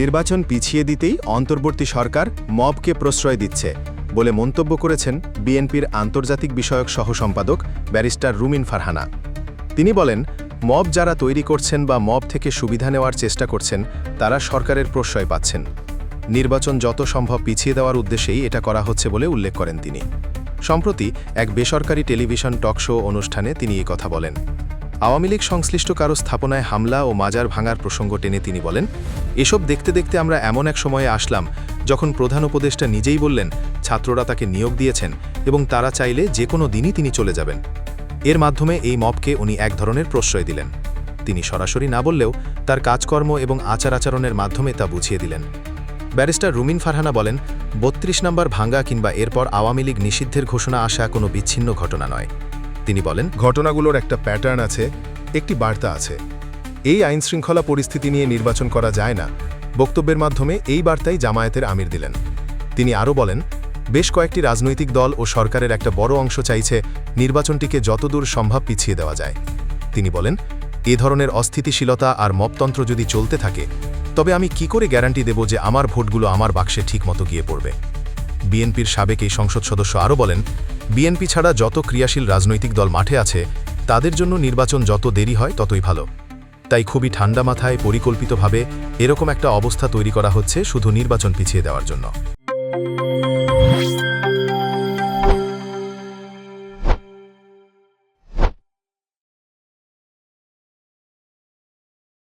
নির্বাচন পিছিয়ে দিতেই অন্তর্বর্তী সরকার মবকে প্রশ্রয় দিচ্ছে বলে মন্তব্য করেছেন বিএনপির আন্তর্জাতিক বিষয়ক সহসম্পাদক ব্যারিস্টার রুমিন ফারহানা। তিনি বলেন, মব যারা তৈরি করছেন বা মব থেকে সুবিধা নেওয়ার চেষ্টা করছেন, তারা সরকারের প্রশ্রয় পাচ্ছেন। নির্বাচন যত সম্ভব পিছিয়ে দেওয়ার উদ্দেশ্যেই এটা করা হচ্ছে বলে উল্লেখ করেন তিনি। সম্প্রতি এক বেসরকারি টেলিভিশন টক শো অনুষ্ঠানে তিনি এই কথা বলেন। আওয়ামী লীগ সংশ্লিষ্ট কারও স্থাপনায় হামলা ও মাজার ভাঙার প্রসঙ্গ টেনে তিনি বলেন, এসব দেখতে দেখতে আমরা এমন এক সময়ে আসলাম যখন প্রধান উপদেষ্টা নিজেই বললেন, ছাত্ররা তাকে নিয়োগ দিয়েছেন এবং তারা চাইলে যে কোনো দিনই তিনি চলে যাবেন। এর মাধ্যমে এই মবকে উনি এক ধরনের প্রশ্রয় দিলেন। তিনি সরাসরি না বললেও তার কাজকর্ম এবং আচার আচরণের মাধ্যমে তা বুঝিয়ে দিলেন। ব্যারিস্টার রুমিন ফারহানা বলেন, বত্রিশ নম্বর ভাঙ্গা কিংবা এরপর আওয়ামী লীগ নিষিদ্ধের ঘোষণা আসা কোনো বিচ্ছিন্ন ঘটনা নয়। তিনি বলেন, ঘটনাগুলোর একটা প্যাটার্ন আছে, একটি বার্তা আছে। এই আইনশৃঙ্খলা পরিস্থিতি নিয়ে নির্বাচন করা যায় না। বক্তব্যের মাধ্যমে এই বার্তাই জামায়াতের আমির দিলেন। তিনি আরও বলেন, বেশ কয়েকটি রাজনৈতিক দল ও সরকারের একটা বড় অংশ চাইছে নির্বাচনটিকে যতদূর সম্ভব পিছিয়ে দেওয়া যায়। তিনি বলেন, এ ধরনের অস্থিতিশীলতা আর মপতন্ত্র যদি চলতে থাকে, তবে আমি কি করে গ্যারান্টি দেব যে আমার ভোটগুলো আমার বাক্সে ঠিকমতো গিয়ে পড়বে? বিএনপির সাবেক এই সংসদ সদস্য আরও বলেন বিএনপি ছাড়া যত ক্রিয়াশীল রাজনৈতিক দল মাঠে আছে, তাদের জন্য নির্বাচন যত দেরি হয়, ততই ভালো। তাই খুবই ঠান্ডা মাথায় পরিকল্পিতভাবে এরকম একটা অবস্থা তৈরি করা হচ্ছে শুধু নির্বাচন পিছিয়ে দেওয়ার জন্য।